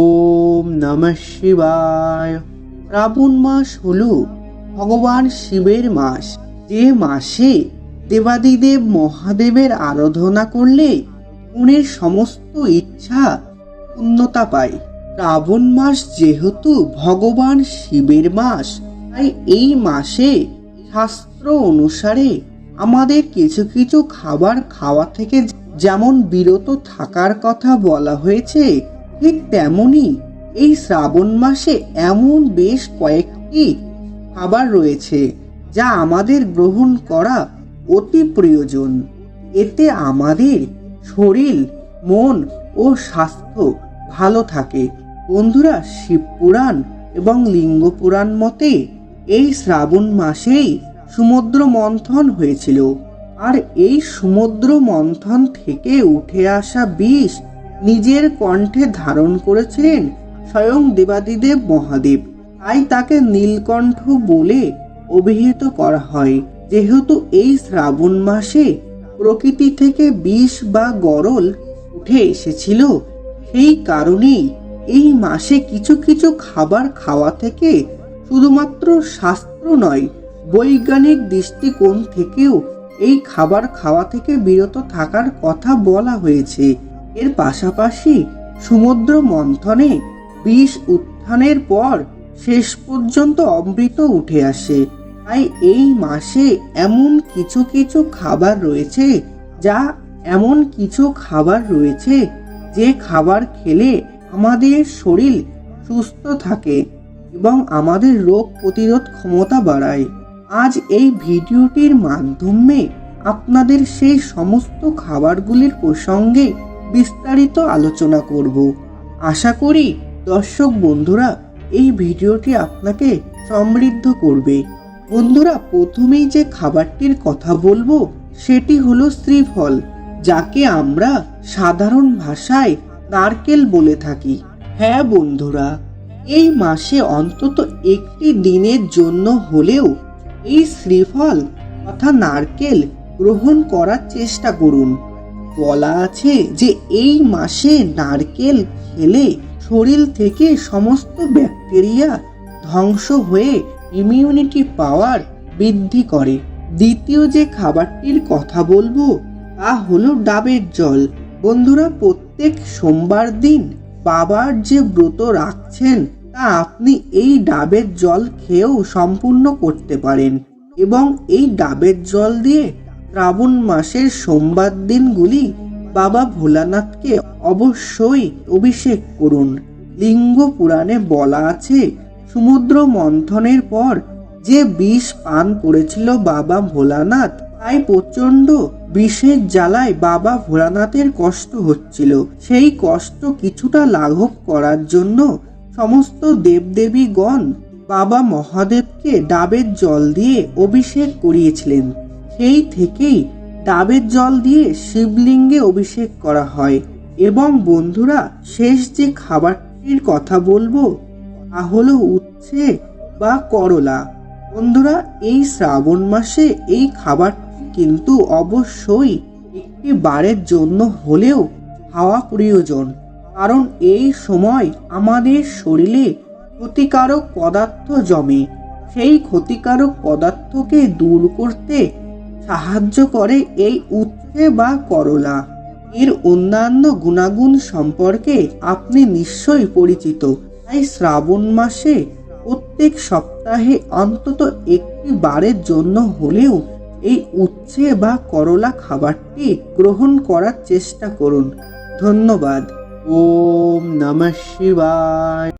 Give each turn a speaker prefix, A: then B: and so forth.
A: ওম নমঃ শিবায়। শ্রাবণ মাস হল ভগবান শিবের মাস। যে মাসে দেবাদিদেব মহাদেবের আরাধনা করলে মনের সমস্ত ইচ্ছা পূর্ণতা পায়। শ্রাবণ মাস যেহেতু ভগবান শিবের মাস, তাই এই মাসে শাস্ত্র অনুসারে আমাদের কিছু কিছু খাবার খাওয়া থেকে যেমন বিরত থাকার কথা বলা হয়েছে ঠিক তেমনি এই শ্রাবণ মাসে এমন বেশ কয়েকটি খাবার রয়েছে যা আমাদের গ্রহণ করা অতি প্রয়োজন। এতে আমাদের শরীর, মন ও স্বাস্থ্য ভালো থাকে। বন্ধুরা শিবপুরাণ এবং লিঙ্গ পুরাণ মতে এই শ্রাবণ মাসেই সমুদ্র মন্থন হয়েছিল। আর এই সমুদ্র মন্থন থেকে উঠে আসা বিষ নিজের কণ্ঠে ধারণ করেছিলেন স্বয়ং দেবাদিদেব মহাদেব। তাই তাকে নীলকণ্ঠ বলে অভিহিত করা হয়। যেহেতু এই শ্রাবণ মাসে প্রকৃতি থেকে বিষ বা গরল উঠে এসেছিল, সেই কারণেই এই মাসে কিছু কিছু খাবার খাওয়া থেকে শুধুমাত্র শাস্ত্র নয়, বৈজ্ঞানিক দৃষ্টিকোণ থেকেও এই খাবার খাওয়া থেকে বিরত থাকার কথা বলা হয়েছে। এর পাশাপাশি সমুদ্র মন্থনে বিষ উত্থানের পর শেষ পর্যন্ত অমৃত উঠে আসে। তাই এই মাসে এমন কিছু কিছু খাবার রয়েছে, যা এমন কিছু খাবার রয়েছে যে খাবার খেলে আমাদের শরীর সুস্থ থাকে এবং আমাদের রোগ প্রতিরোধ ক্ষমতা বাড়ায়। আজ এই ভিডিওটির মাধ্যমে আপনাদের সেই সমস্ত খাবারগুলির প্রসঙ্গে বিস্তারিত আলোচনা করব। আশা করি দর্শক বন্ধুরা এই ভিডিওটি আপনাকে সমৃদ্ধ করবে। বন্ধুরা, প্রথমেই যে খাবারটির কথা বলব, সেটি হলো শ্রীফল, যাকে আমরা সাধারণ ভাষায় নারকেল বলে থাকি। হ্যাঁ বন্ধুরা, এই মাসে অন্তত একটি দিনের জন্য হলেও এই শ্রীফল তথা নারকেল গ্রহণ করার চেষ্টা করুন। বলা আছে যে এই মাসে নারকেল খেলে শরীর থেকে সমস্ত ব্যাকটেরিয়া ধ্বংস হয়ে ইমিউনিটি পাওয়ার বৃদ্ধি করে। দ্বিতীয় যে খাবারটির কথা বলব, তা হলো ডাবের জল। বন্ধুরা, প্রত্যেক সোমবার দিন বাবার যে ব্রত রাখছেন, তা আপনি এই ডাবের জল খেয়েও সম্পূর্ণ করতে পারেন এবং এই ডাবের জল দিয়ে শ্রাবণ মাসের সোমবার দিনগুলি বাবা ভোলানাথকে অবশ্যই অভিষেক করুন। লিঙ্গ পুরাণে বলা আছে, সমুদ্র মন্থনের পর যে বিষ পান করেছিল বাবা ভোলানাথ, তাই প্রচণ্ড বিষের জ্বালায় বাবা ভোলানাথের কষ্ট হচ্ছিল। সেই কষ্ট কিছুটা লাঘব করার জন্য সমস্ত দেবদেবীগণ বাবা মহাদেবকে ডাবের জল দিয়ে অভিষেক করিয়েছিলেন। সেই থেকেই ডাবের জল দিয়ে শিবলিঙ্গে অভিষেক করা হয় এবং বন্ধুরা, শেষ যে খাবারটির কথা বলব তা হলো উচ্ছে বা করলা। বন্ধুরা, এই শ্রাবণ মাসে এই খাবারটি কিন্তু অবশ্যই একটি বারের জন্য হলেও খাওয়া প্রয়োজন। কারণ এই সময় আমাদের শরীরে ক্ষতিকারক পদার্থ জমে। সেই ক্ষতিকারক পদার্থকে দূর করতে সাহায্য করে এই উচ্ছে বা করলা। এর অন্যান্য গুণাগুণ সম্পর্কে আপনি নিশ্চয়ই পরিচিত। তাই শ্রাবণ মাসে প্রত্যেক সপ্তাহে অন্তত একটি বারের জন্য হলেও এই উচ্ছে বা করলা খাবারটি গ্রহণ করার চেষ্টা করুন। ধন্যবাদ। ওম নমঃ শিবায়।